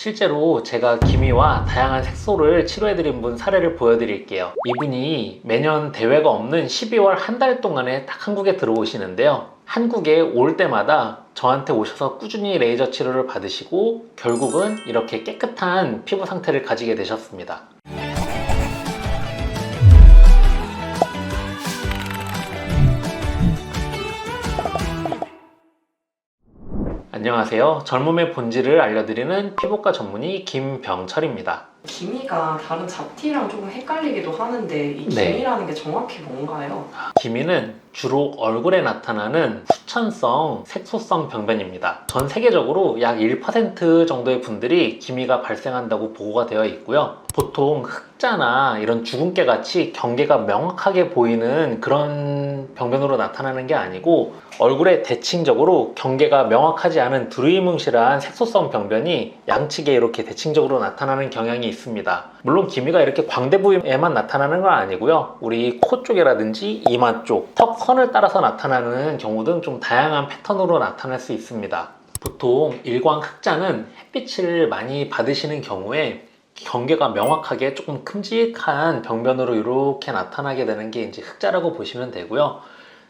실제로 제가 기미와 다양한 색소를 치료해드린 분 사례를 보여드릴게요. 이분이 매년 대회가 없는 12월 한 달 동안에 딱 한국에 들어오시는데요. 한국에 올 때마다 저한테 오셔서 꾸준히 레이저 치료를 받으시고 결국은 이렇게 깨끗한 피부 상태를 가지게 되셨습니다. 안녕하세요. 젊음의 본질을 알려드리는 피부과 전문의 김병철입니다. 기미가 다른 잡티랑 조금 헷갈리기도 하는데 이 네. 기미라는 게 정확히 뭔가요? 기미는 주로 얼굴에 나타나는 후천성 색소성 병변입니다. 전 세계적으로 약 1% 정도의 분들이 기미가 발생한다고 보고가 되어 있고요. 보통 흑자나 이런 주근깨 같이 경계가 명확하게 보이는 그런 병변으로 나타나는 게 아니고 얼굴에 대칭적으로 경계가 명확하지 않은 두루뭉실한 색소성 병변이 양측에 이렇게 대칭적으로 나타나는 경향이 있습니다. 물론 기미가 이렇게 광대 부위에만 나타나는 건 아니고요. 우리 코 쪽이라든지 이마 쪽, 턱 선을 따라서 나타나는 경우 등 좀 다양한 패턴으로 나타날 수 있습니다. 보통 일광 흑자는 햇빛을 많이 받으시는 경우에 경계가 명확하게 조금 큼직한 병변으로 이렇게 나타나게 되는 게 이제 흑자라고 보시면 되고요.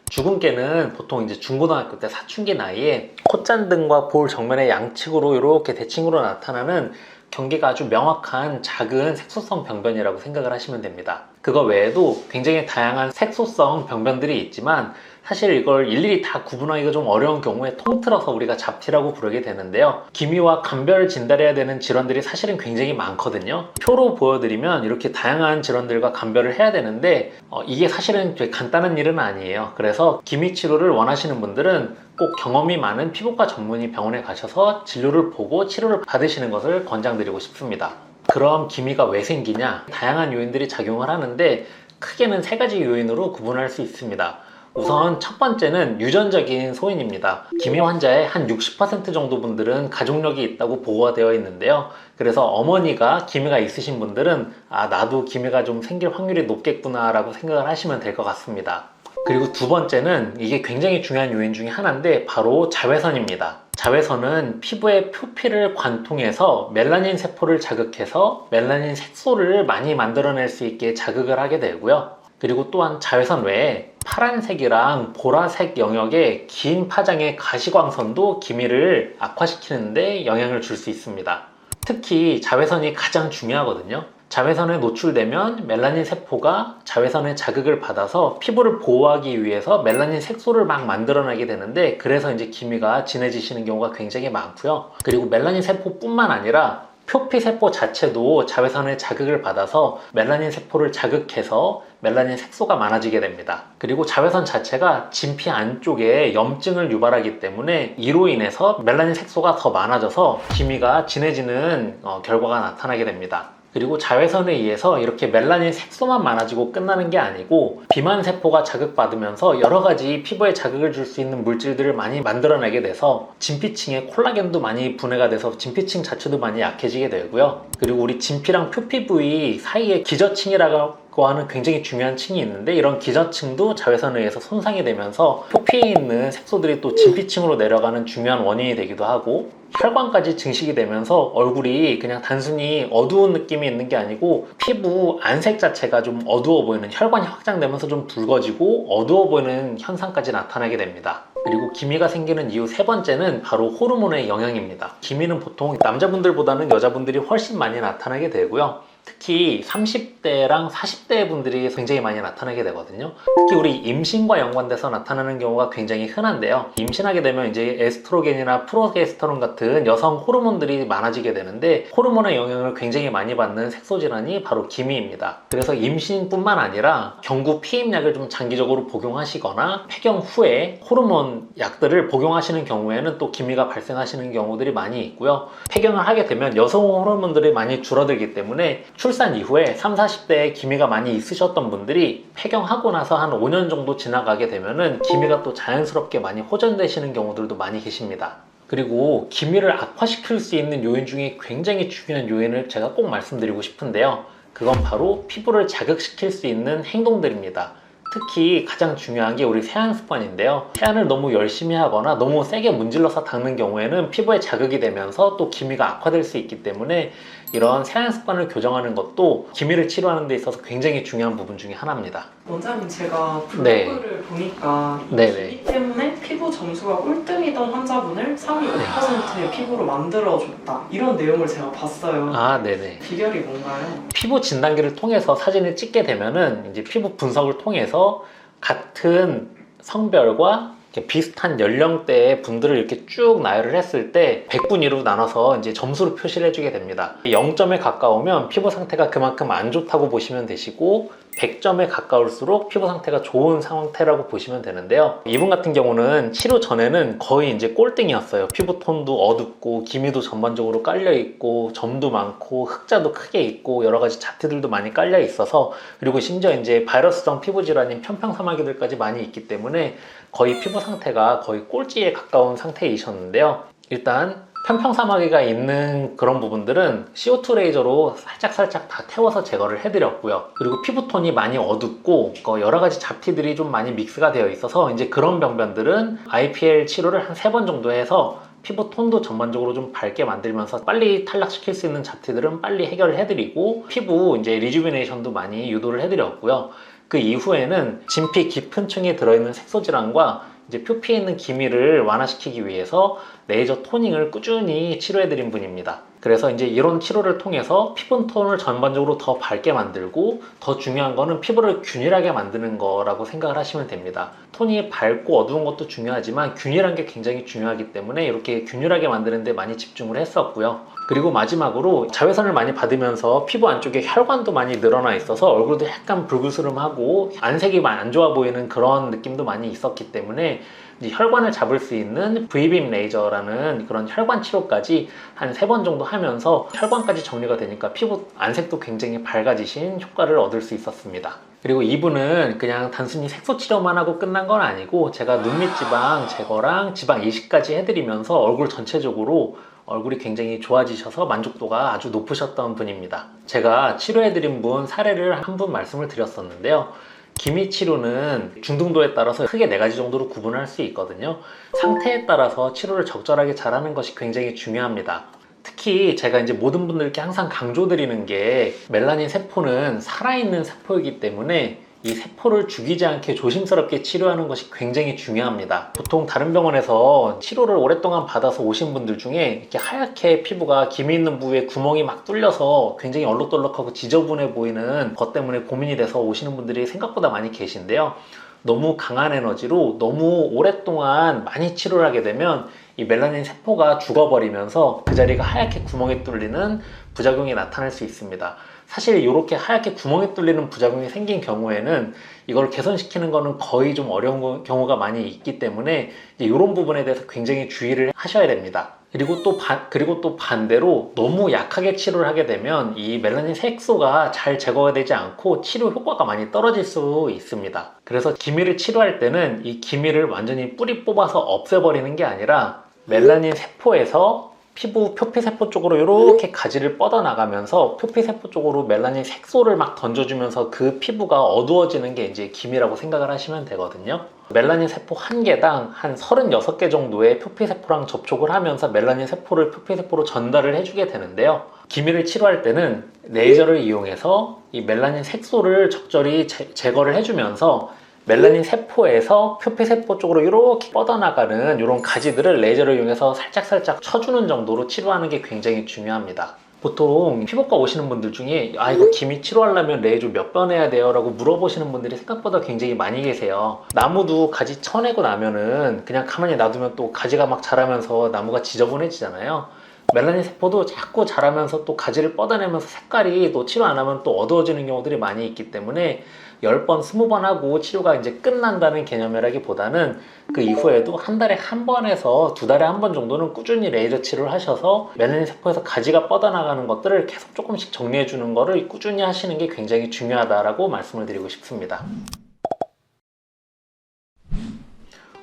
주근깨는 보통 이제 중고등학교 때 사춘기 나이에 콧잔 등과 볼 정면의 양측으로 이렇게 대칭으로 나타나는 경계가 아주 명확한 작은 색소성 병변이라고 생각을 하시면 됩니다. 그거 외에도 굉장히 다양한 색소성 병변들이 있지만 사실 이걸 일일이 다 구분하기가 좀 어려운 경우에 통틀어서 우리가 잡티라고 부르게 되는데요. 기미와 감별 진단해야 되는 질환들이 사실은 굉장히 많거든요. 표로 보여드리면 이렇게 다양한 질환들과 감별을 해야 되는데 어, 이게 사실은 되게 간단한 일은 아니에요. 그래서 기미 치료를 원하시는 분들은 꼭 경험이 많은 피부과 전문의 병원에 가셔서 진료를 보고 치료를 받으시는 것을 권장드리고 싶습니다. 그럼 기미가 왜 생기냐? 다양한 요인들이 작용을 하는데 크게는 세 가지 요인으로 구분할 수 있습니다. 우선 첫 번째는 유전적인 소인입니다. 기미 환자의 한 60% 정도 분들은 가족력이 있다고 보고가 되어 있는데요. 그래서 어머니가 기미가 있으신 분들은 아 나도 기미가 좀 생길 확률이 높겠구나라고 생각을 하시면 될 것 같습니다. 그리고 두 번째는 이게 굉장히 중요한 요인 중에 하나인데 바로 자외선입니다. 자외선은 피부의 표피를 관통해서 멜라닌 세포를 자극해서 멜라닌 색소를 많이 만들어낼 수 있게 자극을 하게 되고요. 그리고 또한 자외선 외에 파란색이랑 보라색 영역의 긴 파장의 가시광선도 기미를 악화시키는데 영향을 줄 수 있습니다. 특히 자외선이 가장 중요하거든요. 자외선에 노출되면 멜라닌 세포가 자외선의 자극을 받아서 피부를 보호하기 위해서 멜라닌 색소를 막 만들어내게 되는데 그래서 이제 기미가 진해지시는 경우가 굉장히 많고요. 그리고 멜라닌 세포뿐만 아니라 표피 세포 자체도 자외선의 자극을 받아서 멜라닌 세포를 자극해서 멜라닌 색소가 많아지게 됩니다. 그리고 자외선 자체가 진피 안쪽에 염증을 유발하기 때문에 이로 인해서 멜라닌 색소가 더 많아져서 기미가 진해지는 어, 결과가 나타나게 됩니다. 그리고 자외선에 의해서 이렇게 멜라닌 색소만 많아지고 끝나는 게 아니고 비만 세포가 자극받으면서 여러 가지 피부에 자극을 줄 수 있는 물질들을 많이 만들어내게 돼서 진피층에 콜라겐도 많이 분해가 돼서 진피층 자체도 많이 약해지게 되고요. 그리고 우리 진피랑 표피 부위 사이에 기저층이라고 하는 굉장히 중요한 층이 있는데 이런 기저층도 자외선에 의해서 손상이 되면서 표피에 있는 색소들이 또 진피층으로 내려가는 중요한 원인이 되기도 하고 혈관까지 증식이 되면서 얼굴이 그냥 단순히 어두운 느낌이 있는 게 아니고 피부 안색 자체가 좀 어두워 보이는 혈관이 확장되면서 좀 붉어지고 어두워 보이는 현상까지 나타나게 됩니다. 그리고 기미가 생기는 이유 세 번째는 바로 호르몬의 영향입니다. 기미는 보통 남자분들보다는 여자분들이 훨씬 많이 나타나게 되고요. 특히 30대랑 40대 분들이 굉장히 많이 나타나게 되거든요. 특히 우리 임신과 연관돼서 나타나는 경우가 굉장히 흔한데요. 임신하게 되면 이제 에스트로겐이나 프로게스테론 같은 여성 호르몬들이 많아지게 되는데 호르몬의 영향을 굉장히 많이 받는 색소 질환이 바로 기미입니다. 그래서 임신뿐만 아니라 경구 피임약을 좀 장기적으로 복용하시거나 폐경 후에 호르몬 약들을 복용하시는 경우에는 또 기미가 발생하시는 경우들이 많이 있고요. 폐경을 하게 되면 여성 호르몬들이 많이 줄어들기 때문에 출산 이후에 3, 40대에 기미가 많이 있으셨던 분들이 폐경하고 나서 한 5년 정도 지나가게 되면은 기미가 또 자연스럽게 많이 호전되시는 경우들도 많이 계십니다. 그리고 기미를 악화시킬 수 있는 요인 중에 굉장히 중요한 요인을 제가 꼭 말씀드리고 싶은데요. 그건 바로 피부를 자극시킬 수 있는 행동들입니다. 특히 가장 중요한 게 우리 세안 습관인데요. 세안을 너무 열심히 하거나 너무 세게 문질러서 닦는 경우에는 피부에 자극이 되면서 또 기미가 악화될 수 있기 때문에 이런 세안 습관을 교정하는 것도 기미를 치료하는 데 있어서 굉장히 중요한 부분 중에 하나입니다. 원장님 제가 네. 블로그를 보니까 이 네네. 기미 때문에 피부 점수가 꼴등이던 환자분을 상위 5%의 피부로 만들어줬다 이런 내용을 제가 봤어요. 아, 네네. 비결이 뭔가요? 피부 진단기를 통해서 사진을 찍게 되면은 이제 피부 분석을 통해서 같은 성별과 비슷한 연령대의 분들을 이렇게 쭉 나열을 했을 때 100분위로 나눠서 이제 점수를 표시를 해주게 됩니다. 0점에 가까우면 피부 상태가 그만큼 안 좋다고 보시면 되시고 100점에 가까울수록 피부 상태가 좋은 상태라고 보시면 되는데요. 이분 같은 경우는 치료 전에는 거의 이제 꼴등이었어요. 피부 톤도 어둡고 기미도 전반적으로 깔려 있고 점도 많고 흑자도 크게 있고 여러 가지 자티들도 많이 깔려 있어서 그리고 심지어 이제 바이러스성 피부 질환인 편평사마귀들까지 많이 있기 때문에 거의 피부 상태가 거의 꼴찌에 가까운 상태이셨는데요. 일단 편평사마귀가 있는 그런 부분들은 CO2 레이저로 살짝살짝 다 태워서 제거를 해드렸고요. 그리고 피부톤이 많이 어둡고 어, 여러 가지 잡티들이 좀 많이 믹스가 되어 있어서 이제 그런 병변들은 IPL 치료를 한 세 번 정도 해서 피부 톤도 전반적으로 좀 밝게 만들면서 빨리 탈락시킬 수 있는 잡티들은 빨리 해결을 해드리고 피부 이제 리주비네이션도 많이 유도를 해드렸고요. 그 이후에는 진피 깊은 층에 들어있는 색소 질환과 이제 표피에 있는 기미를 완화시키기 위해서 레이저 토닝을 꾸준히 치료해드린 분입니다. 그래서 이제 이런 치료를 통해서 피부 톤을 전반적으로 더 밝게 만들고 더 중요한 거는 피부를 균일하게 만드는 거라고 생각을 하시면 됩니다. 톤이 밝고 어두운 것도 중요하지만 균일한 게 굉장히 중요하기 때문에 이렇게 균일하게 만드는 데 많이 집중을 했었고요. 그리고 마지막으로 자외선을 많이 받으면서 피부 안쪽에 혈관도 많이 늘어나 있어서 얼굴도 약간 불그스름하고 안색이 안 좋아 보이는 그런 느낌도 많이 있었기 때문에 혈관을 잡을 수 있는 V빔 레이저라는 그런 혈관 치료까지 한 세 번 정도 하면서 혈관까지 정리가 되니까 피부 안색도 굉장히 밝아지신 효과를 얻을 수 있었습니다. 그리고 이분은 그냥 단순히 색소 치료만 하고 끝난 건 아니고 제가 눈밑 지방 제거랑 지방 이식까지 해드리면서 얼굴 전체적으로 얼굴이 굉장히 좋아지셔서 만족도가 아주 높으셨던 분입니다. 제가 치료해드린 분 사례를 한 분 말씀을 드렸었는데요. 기미 치료는 중등도에 따라서 크게 네 가지 정도로 구분할 수 있거든요. 상태에 따라서 치료를 적절하게 잘하는 것이 굉장히 중요합니다. 특히 제가 이제 모든 분들께 항상 강조드리는 게 멜라닌 세포는 살아있는 세포이기 때문에 이 세포를 죽이지 않게 조심스럽게 치료하는 것이 굉장히 중요합니다. 보통 다른 병원에서 치료를 오랫동안 받아서 오신 분들 중에 이렇게 하얗게 피부가 기미 있는 부위에 구멍이 막 뚫려서 굉장히 얼룩덜룩하고 지저분해 보이는 것 때문에 고민이 돼서 오시는 분들이 생각보다 많이 계신데요. 너무 강한 에너지로 너무 오랫동안 많이 치료를 하게 되면 이 멜라닌 세포가 죽어버리면서 그 자리가 하얗게 구멍이 뚫리는 부작용이 나타날 수 있습니다. 사실 이렇게 하얗게 구멍이 뚫리는 부작용이 생긴 경우에는 이걸 개선시키는 거는 거의 좀 어려운 거- 경우가 많이 있기 때문에 이런 부분에 대해서 굉장히 주의를 하셔야 됩니다. 그리고 또 반, 그리고 또 반대로 너무 약하게 치료를 하게 되면 이 멜라닌 색소가 잘 제거가 되지 않고 치료 효과가 많이 떨어질 수 있습니다. 그래서 기미를 치료할 때는 이 기미를 완전히 뿌리 뽑아서 없애버리는 게 아니라 멜라닌 세포에서 피부 표피세포 쪽으로 이렇게 가지를 뻗어나가면서 표피세포 쪽으로 멜라닌 색소를 막 던져주면서 그 피부가 어두워지는 게 이제 기미라고 생각을 하시면 되거든요. 멜라닌 세포 한 개당 한 36개 정도의 표피세포랑 접촉을 하면서 멜라닌 세포를 표피세포로 전달을 해주게 되는데요. 기미를 치료할 때는 레이저를 이용해서 이 멜라닌 색소를 적절히 제, 제거를 해주면서 멜라닌 세포에서 표피 세포 쪽으로 이렇게 뻗어나가는 이런 가지들을 레이저를 이용해서 살짝살짝 쳐주는 정도로 치료하는 게 굉장히 중요합니다. 보통 피부과 오시는 분들 중에 아 이거 기미 치료하려면 레이저 몇 번 해야 돼요? 라고 물어보시는 분들이 생각보다 굉장히 많이 계세요. 나무도 가지 쳐내고 나면은 그냥 가만히 놔두면 또 가지가 막 자라면서 나무가 지저분해지잖아요. 멜라닌 세포도 자꾸 자라면서 또 가지를 뻗어내면서 색깔이 또 치료 안 하면 또 어두워지는 경우들이 많이 있기 때문에 10번, 20번 하고 치료가 이제 끝난다는 개념이라기보다는 그 이후에도 한 달에 한 번에서 두 달에 한 번 정도는 꾸준히 레이저 치료를 하셔서 멜라닌 세포에서 가지가 뻗어나가는 것들을 계속 조금씩 정리해 주는 거를 꾸준히 하시는 게 굉장히 중요하다라고 말씀을 드리고 싶습니다.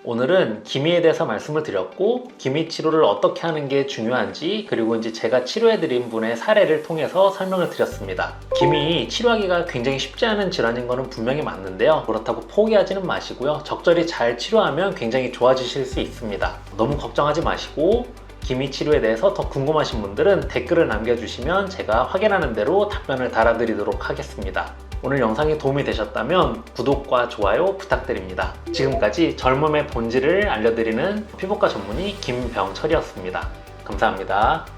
오늘은 기미에 대해서 말씀을 드렸고 기미 치료를 어떻게 하는 게 중요한지 그리고 이제 제가 치료해 드린 분의 사례를 통해서 설명을 드렸습니다. 기미 치료하기가 굉장히 쉽지 않은 질환인 거는 분명히 맞는데요. 그렇다고 포기하지는 마시고요. 적절히 잘 치료하면 굉장히 좋아지실 수 있습니다. 너무 걱정하지 마시고 기미 치료에 대해서 더 궁금하신 분들은 댓글을 남겨주시면 제가 확인하는 대로 답변을 달아드리도록 하겠습니다. 오늘 영상이 도움이 되셨다면 구독과 좋아요 부탁드립니다. 지금까지 젊음의 본질을 알려드리는 피부과 전문의 김병철이었습니다. 감사합니다.